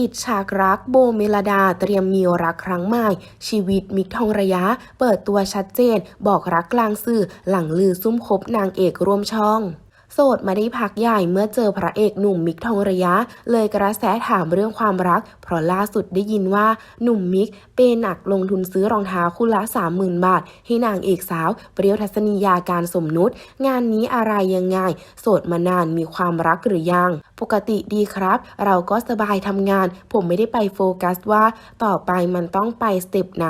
ปิดฉากรักโบเมลดาเตรียมมีรักครั้งใหม่ ชีวิตมิกทองระยะ เปิดตัวชัดเจน บอกรักกลางสื่อหลังลือซุ่มคบนางเอกร่วมช่องโสดมาได้พักใหญ่เมื่อเจอพระเอกหนุ่มมิกทองระยะ เลยกระแสถามเรื่องความรัก เพราะล่าสุดได้ยินว่าหนุ่มมิกเปย์หนักลงทุนซื้อรองเท้าคู่ละ 30,000 บาท ให้นางเอกสาว เปรี้ยวทัศนียาการสมนุษงานนี้อะไรยังไง โสดมานานมีความรักหรือยัง ปกติดีครับ เราก็สบายทำงาน ผมไม่ได้ไปโฟกัสว่า ต่อไปมันต้องไปสเต็ปไหน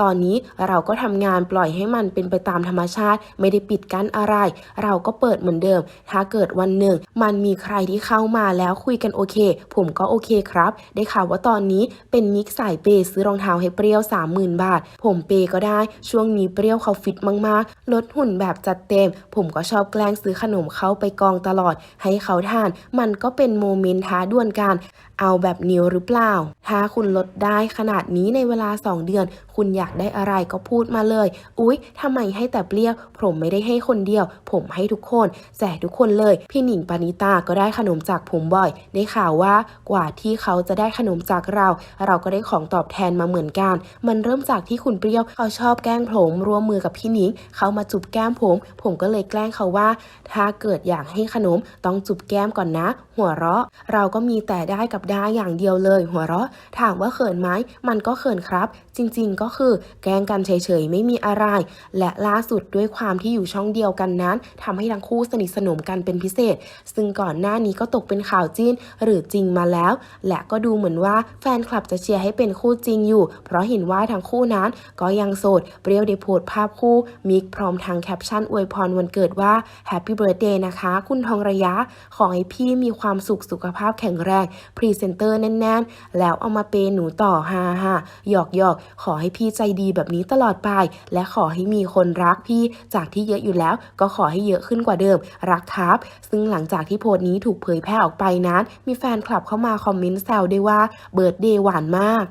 ตอนนี้เราก็ทำงานปล่อยให้มันเป็นไปตามธรรมชาติ ไม่ได้ปิดกั้นอะไร เราก็เปิดเหมือนเดิม ถ้าเกิดวันหนึ่ง มันมีใครที่เข้ามาแล้วคุยกันโอเค ผมก็โอเคครับ ได้ข่าวว่าตอนนี้เป็นมิกสายเปย์ซื้อรองเท้าให้เปรี้ยว 30,000 บาท ผมเปย์ก็ได้ ช่วงนี้เปรี้ยวเขาฟิตมากๆ ลดหุ่นแบบจัดเต็ม ผมก็ชอบแกล้งซื้อขนมเขาไปกองตลอด ให้เขาทาน มันก็เป็นโมเมนต์ท้าดวลกันเอาแบบนิวหรือเปล่า ถ้าคุณลดได้ขนาดนี้ในเวลา 2 เดือน คุณอยากได้อะไรก็พูดมาเลย อุ๊ยทำไมให้แต่เปรี้ยว ผมไม่ได้ให้คนเดียว ผมให้ทุกคนแจกทุกคนเลย พี่หนิงปณิตาก็ได้ขนมจากผมบ่อย ได้ข่าวว่ากว่าที่เขาจะได้ขนมจากเรา เราก็ได้ของตอบแทนมาเหมือนกัน มันเริ่มจากที่คุณเปรี้ยวเขาชอบแกล้งผมร่วมมือกับพี่หนิงเขามาจุบแก้มผม ผมก็เลยแกล้งเขาว่า ถ้าเกิดอยากให้ขนมต้องจุบแก้มก่อนนะหัวเราะ เราก็มีแต่ได้กับได้อย่างเดียวเลย หัวเราะ ถามว่าเขินไหมมันก็เขินครับ จริงๆก็คือแกล้งกันเฉยๆไม่มีอะไร และล่าสุดด้วยความที่อยู่ช่องเดียวกันนั้นทำให้ทั้งคู่สนิทสนมกันเป็นพิเศษ ซึ่งก่อนหน้านี้ก็ตกเป็นข่าวจิ้นหรือจริงมาแล้ว และก็ดูเหมือนว่าแฟนคลับจะเชียร์ให้เป็นคู่จริงอยู่ เพราะเห็นว่าทั้งคู่นั้นก็ยังโสด เปรี้ยวได้โพสภาพคู่ มิกพร้อมทางแคปชั่นอวยพรวันเกิดว่า Happy Birthday นะคะ คุณทองระยะ ขอให้พี่มีความความสุขสุขภาพแข็งแรงพรีเซนเตอร์แน่นๆ แล้วเอามาเปย์หนูต่อฮ่าฮ่าหยอกหยอกขอให้พี่ใจดีแบบนี้ตลอดไป และขอให้มีคนรักพี่จากที่เยอะอยู่แล้ว ก็ขอให้เยอะขึ้นกว่าเดิม รักครับซึ่งหลังจากที่โพสต์นี้ถูกเผยแพร่ออกไปนั้น มีแฟนคลับเข้ามาคอมเมนต์แซวด้วยว่าเบิร์ดเดย์หวานมาก